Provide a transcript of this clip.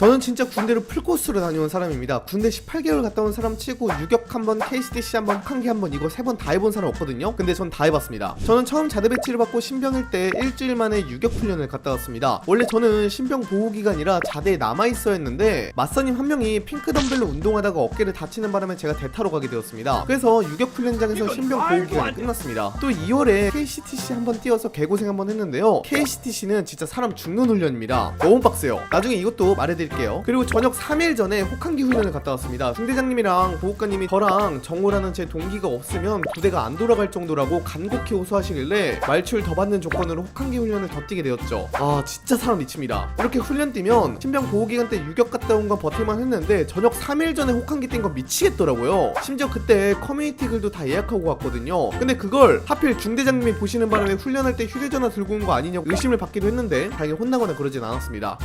저는 진짜 군대를 풀코스로 다녀온 사람입니다. 군대 18개월 갔다 온 사람 치고 유격 한 번, KCDC 한 번, 한개 한번 이거 세 번 다 해본 사람 없거든요. 근데 전 다 해봤습니다. 저는 처음 자대 배치를 받고 신병일 때 일주일 만에 유격 훈련을 갔다 왔습니다. 원래 저는 신병 보호 기간이라 자대에 남아 있어야 했는데 맞선님 한 명이 핑크 덤벨로 운동하다가 어깨를 다치는 바람에 제가 대타로 가게 되었습니다. 그래서 유격 훈련장에서 신병 보호 기간이 끝났습니다. 또 2월에 KCTC 한번 뛰어서 개고생 한번 했는데요. KCTC는 진짜 사람 죽는 훈련입니다. 너무 빡세요. 나중에 이것도 말해드릴 게요. 그리고 저녁 3일 전에 혹한기 훈련을 갔다 왔습니다. 중대장님이랑 보호관님이 저랑 정호라는 제 동기가 없으면 부대가 안 돌아갈 정도라고 간곡히 호소하시길래 말출 더 받는 조건으로 혹한기 훈련을 더 뛰게 되었죠. 아 진짜 사람 미칩니다. 이렇게 훈련 뛰면 신병 보호 기간 때 유격 갔다 온 건 버틸만 했는데 저녁 3일 전에 혹한기 뛴거 미치겠더라고요. 심지어 그때 커뮤니티 글도 다 예약하고 갔거든요. 근데 그걸 하필 중대장님이 보시는 바람에 훈련할 때 휴대전화 들고 온 거 아니냐고 의심을 받기도 했는데 다행히 혼나거나 그러진 않았습니다.